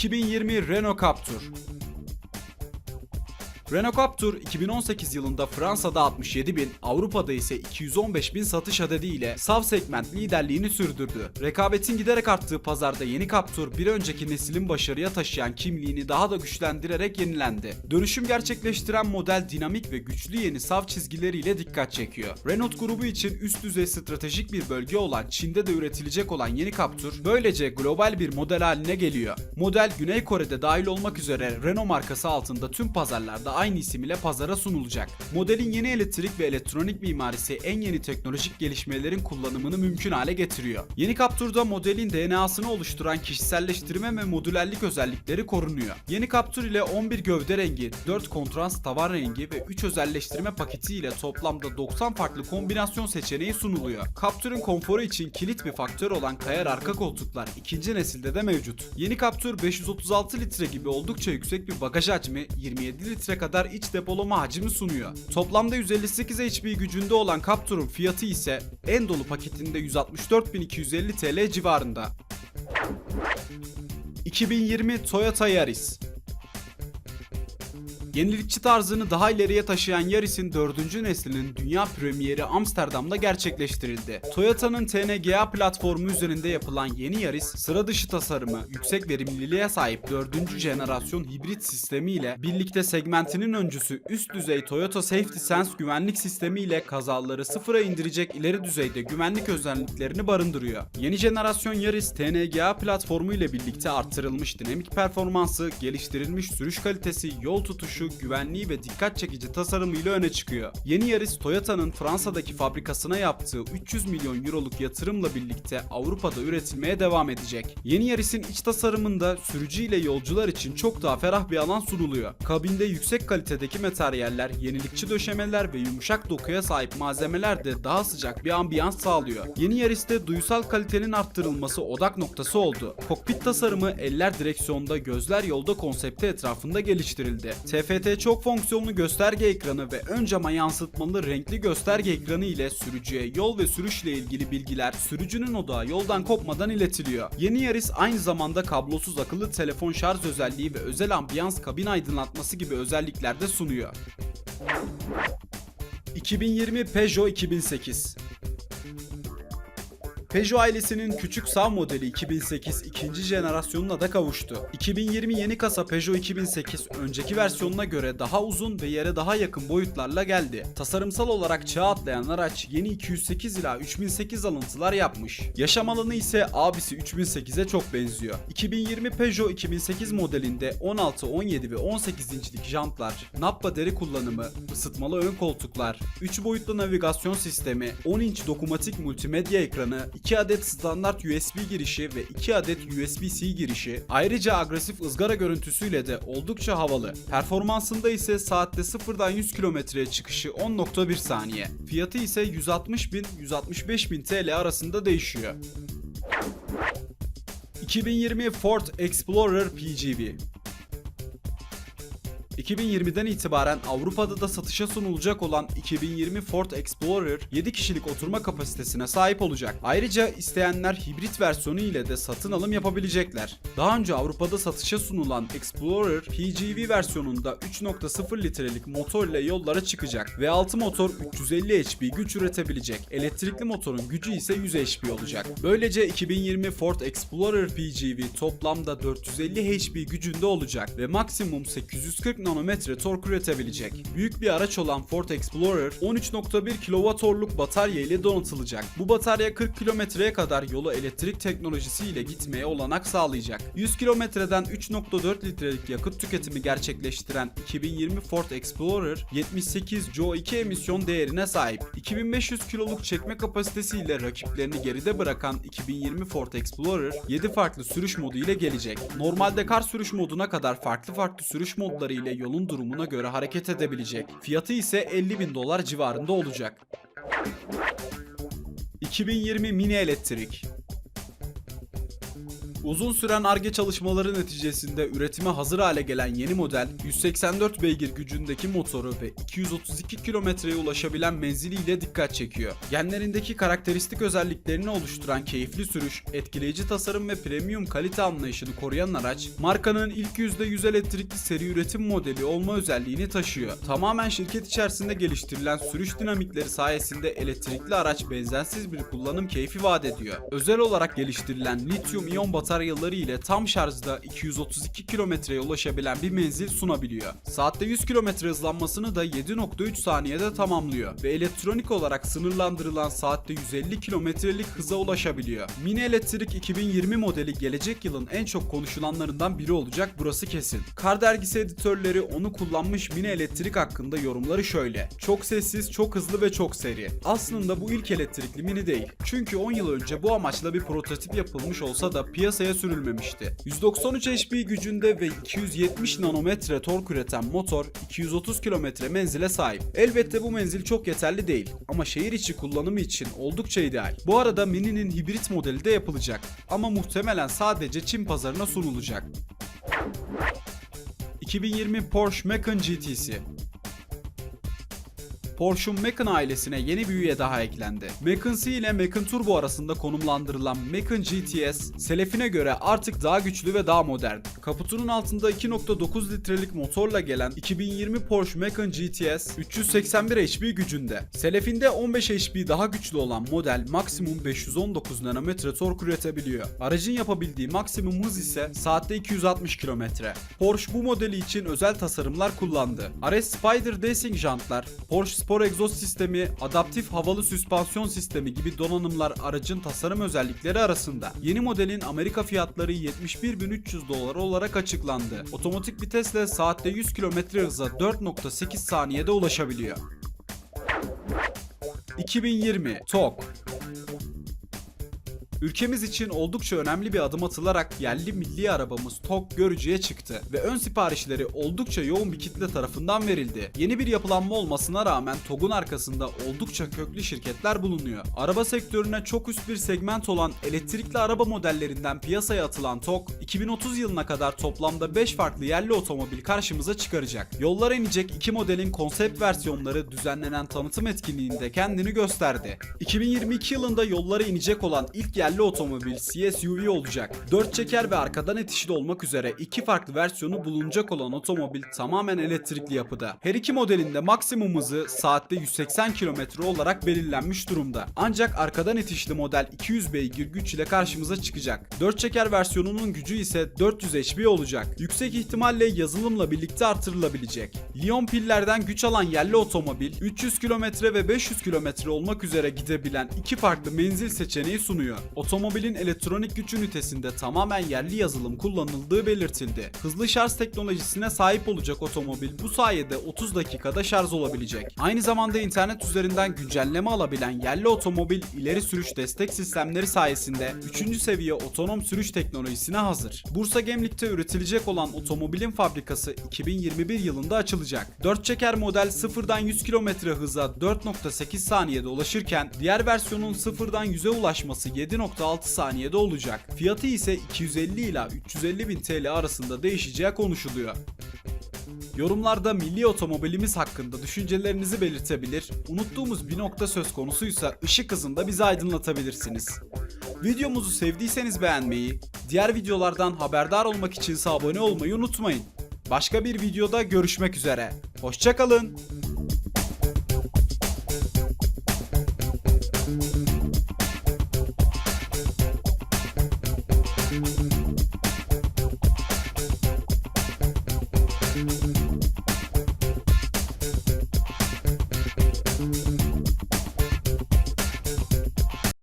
2020 Renault Captur Renault Captur 2018 yılında Fransa'da 67 bin, Avrupa'da ise 215 bin satış adedi ile SAV segment liderliğini sürdürdü. Rekabetin giderek arttığı pazarda yeni Captur bir önceki neslin başarıya taşıyan kimliğini daha da güçlendirerek yenilendi. Dönüşüm gerçekleştiren model dinamik ve güçlü yeni SAV çizgileriyle dikkat çekiyor. Renault grubu için üst düzey stratejik bir bölge olan Çin'de de üretilecek olan yeni Captur böylece global bir model haline geliyor. Model Güney Kore'de dahil olmak üzere Renault markası altında tüm pazarlarda aynı isim ile pazara sunulacak. Modelin yeni elektrik ve elektronik mimarisi en yeni teknolojik gelişmelerin kullanımını mümkün hale getiriyor. Yeni Captur'da modelin DNA'sını oluşturan kişiselleştirme ve modülerlik özellikleri korunuyor. Yeni Captur ile 11 gövde rengi, 4 kontrast tavan rengi ve 3 özelleştirme paketi ile toplamda 90 farklı kombinasyon seçeneği sunuluyor. Captur'un konforu için kilit bir faktör olan kayar arka koltuklar ikinci nesilde de mevcut. Yeni Captur 536 litre gibi oldukça yüksek bir bagaj hacmi, 27 litre kadar iç depolama hacmi sunuyor. Toplamda 158 HP gücünde olan Captur'un fiyatı ise en dolu paketinde 164.250 TL civarında. 2020 Toyota Yaris Yenilikçi tarzını daha ileriye taşıyan Yaris'in 4. neslinin dünya premieri Amsterdam'da gerçekleştirildi. Toyota'nın TNGA platformu üzerinde yapılan yeni Yaris, sıra dışı tasarımı, yüksek verimliliğe sahip 4. jenerasyon hibrit sistemi ile birlikte segmentinin öncüsü üst düzey Toyota Safety Sense güvenlik sistemi ile kazaları sıfıra indirecek ileri düzeyde güvenlik özelliklerini barındırıyor. Yeni jenerasyon Yaris TNGA platformu ile birlikte arttırılmış dinamik performansı, geliştirilmiş sürüş kalitesi, yol tutuşu, güvenliği ve dikkat çekici tasarımıyla öne çıkıyor. Yeni Yaris Toyota'nın Fransa'daki fabrikasına yaptığı 300 milyon euroluk yatırımla birlikte Avrupa'da üretilmeye devam edecek. Yeni Yaris'in iç tasarımında sürücü ile yolcular için çok daha ferah bir alan sunuluyor. Kabinde yüksek kalitedeki materyaller, yenilikçi döşemeler ve yumuşak dokuya sahip malzemeler de daha sıcak bir ambiyans sağlıyor. Yeni Yaris'te duysal kalitenin arttırılması odak noktası oldu. Kokpit tasarımı eller direksiyonda, gözler yolda konsepti etrafında geliştirildi. TFT çok fonksiyonlu gösterge ekranı ve ön cama yansıtmalı renkli gösterge ekranı ile sürücüye yol ve sürüşle ilgili bilgiler sürücünün odağı yoldan kopmadan iletiliyor. Yeni Yaris aynı zamanda kablosuz akıllı telefon şarj özelliği ve özel ambiyans kabin aydınlatması gibi özellikler de sunuyor. 2020 Peugeot 2008 Peugeot ailesinin küçük SAV modeli 2008 ikinci jenerasyonuna da kavuştu. 2020 yeni kasa Peugeot 2008 önceki versiyonuna göre daha uzun ve yere daha yakın boyutlarla geldi. Tasarımsal olarak çağ atlayan araç yeni 208 ila 3008 alıntılar yapmış. Yaşam alanı ise abisi 3008'e çok benziyor. 2020 Peugeot 2008 modelinde 16, 17 ve 18 inçlik jantlar, nappa deri kullanımı, ısıtmalı ön koltuklar, 3 boyutlu navigasyon sistemi, 10 inç dokunmatik multimedya ekranı, 2 adet standart USB girişi ve 2 adet USB-C girişi, ayrıca agresif ızgara görüntüsüyle de oldukça havalı. Performansında ise saatte 0'dan 100 kilometreye çıkışı 10.1 saniye. Fiyatı ise 160 bin 165 bin TL arasında değişiyor. 2020 Ford Explorer PGV 2020'den itibaren Avrupa'da da satışa sunulacak olan 2020 Ford Explorer 7 kişilik oturma kapasitesine sahip olacak. Ayrıca isteyenler hibrit versiyonu ile de satın alım yapabilecekler. Daha önce Avrupa'da satışa sunulan Explorer PGV versiyonunda 3.0 litrelik motor ile yollara çıkacak. V6 motor 350 HP güç üretebilecek. Elektrikli motorun gücü ise 100 HP olacak. Böylece 2020 Ford Explorer PGV toplamda 450 HP gücünde olacak ve maksimum 840 nanometre tork üretebilecek. Büyük bir araç olan Ford Explorer 13.1 kWh'luk batarya ile donatılacak. Bu batarya 40 kilometreye kadar yolu elektrik teknolojisiyle gitmeye olanak sağlayacak. 100 kilometreden 3.4 litrelik yakıt tüketimi gerçekleştiren 2020 Ford Explorer 78 CO2 emisyon değerine sahip. 2500 kiloluk çekme kapasitesiyle rakiplerini geride bırakan 2020 Ford Explorer 7 farklı sürüş modu ile gelecek. Normalde kar sürüş moduna kadar farklı farklı sürüş modları ile yolun durumuna göre hareket edebilecek. Fiyatı ise 50 bin dolar civarında olacak. 2020 mini elektrik Uzun süren ARGE çalışmaları neticesinde üretime hazır hale gelen yeni model 184 beygir gücündeki motoru ve 232 kilometreye ulaşabilen menziliyle dikkat çekiyor. Genlerindeki karakteristik özelliklerini oluşturan keyifli sürüş, etkileyici tasarım ve premium kalite anlayışını koruyan araç, markanın ilk %100 elektrikli seri üretim modeli olma özelliğini taşıyor. Tamamen şirket içerisinde geliştirilen sürüş dinamikleri sayesinde elektrikli araç benzersiz bir kullanım keyfi vaat ediyor. Özel olarak geliştirilen lityum iyon bataryaları ile tam şarjda 232 kilometreye ulaşabilen bir menzil sunabiliyor. Saatte 100 kilometre hızlanmasını da 7.3 saniyede tamamlıyor ve elektronik olarak sınırlandırılan saatte 150 kilometrelik hıza ulaşabiliyor. Mini Elektrik 2020 modeli gelecek yılın en çok konuşulanlarından biri olacak burası kesin. Kar dergisi editörleri onu kullanmış Mini Elektrik hakkında yorumları şöyle. Çok sessiz, çok hızlı ve çok seri. Aslında bu ilk elektrikli Mini değil. Çünkü 10 yıl önce bu amaçla bir prototip yapılmış olsa da piyasaya sürülmemişti. 193 HP gücünde ve 270 nanometre tork üreten motor 230 kilometre menzile sahip. Elbette bu menzil çok yeterli değil ama şehir içi kullanımı için oldukça ideal. Bu arada Mini'nin hibrit modeli de yapılacak ama muhtemelen sadece Çin pazarına sunulacak. 2020 Porsche Macan GT'si Porsche'un Macan ailesine yeni bir üye daha eklendi. Macan C ile Macan Turbo arasında konumlandırılan Macan GTS, selefine göre artık daha güçlü ve daha modern. Kaputunun altında 2.9 litrelik motorla gelen 2020 Porsche Macan GTS 381 HP gücünde. Selefinde 15 HP daha güçlü olan model maksimum 519 nanometre tork üretebiliyor. Aracın yapabildiği maksimum hız ise saatte 260 km. Porsche bu modeli için özel tasarımlar kullandı. RS Spider Racing jantlar, Porsche spor egzoz sistemi, adaptif havalı süspansiyon sistemi gibi donanımlar aracın tasarım özellikleri arasında. Yeni modelin Amerika fiyatları 71.300 dolar olarak açıklandı. Otomatik vitesle saatte 100 km hıza 4.8 saniyede ulaşabiliyor. 2020 TOG Ülkemiz için oldukça önemli bir adım atılarak yerli milli arabamız TOG görücüye çıktı ve ön siparişleri oldukça yoğun bir kitle tarafından verildi. Yeni bir yapılanma olmasına rağmen TOG'un arkasında oldukça köklü şirketler bulunuyor. Araba sektörüne çok üst bir segment olan elektrikli araba modellerinden piyasaya atılan TOG, 2030 yılına kadar toplamda 5 farklı yerli otomobil karşımıza çıkaracak. Yollara inecek iki modelin konsept versiyonları düzenlenen tanıtım etkinliğinde kendini gösterdi. 2022 yılında yollara inecek olan ilk yerli otomobil CSUV olacak. 4 çeker ve arkadan itişli olmak üzere iki farklı versiyonu bulunacak olan otomobil tamamen elektrikli yapıda. Her iki modelinde maksimum hızı saatte 180 km olarak belirlenmiş durumda. Ancak arkadan itişli model 200 beygir güç ile karşımıza çıkacak. 4 çeker versiyonunun gücü ise 400 HP olacak. Yüksek ihtimalle yazılımla birlikte artırılabilecek. Lion pillerden güç alan yerli otomobil 300 km ve 500 km olmak üzere gidebilen iki farklı menzil seçeneği sunuyor. Otomobilin elektronik güç ünitesinde tamamen yerli yazılım kullanıldığı belirtildi. Hızlı şarj teknolojisine sahip olacak otomobil bu sayede 30 dakikada şarj olabilecek. Aynı zamanda internet üzerinden güncelleme alabilen yerli otomobil ileri sürüş destek sistemleri sayesinde 3. seviye otonom sürüş teknolojisine hazır. Bursa Gemlik'te üretilecek olan otomobilin fabrikası 2021 yılında açılacak. 4 çeker model sıfırdan 100 km hıza 4.8 saniyede ulaşırken diğer versiyonun sıfırdan 100'e ulaşması 7.6 saniyede olacak. Fiyatı ise 250 ila 350 bin TL arasında değişeceği konuşuluyor. Yorumlarda milli otomobilimiz hakkında düşüncelerinizi belirtebilir, unuttuğumuz bir nokta söz konusuysa ışık hızında bizi aydınlatabilirsiniz. Videomuzu sevdiyseniz beğenmeyi, diğer videolardan haberdar olmak için abone olmayı unutmayın. Başka bir videoda görüşmek üzere. Hoşçakalın.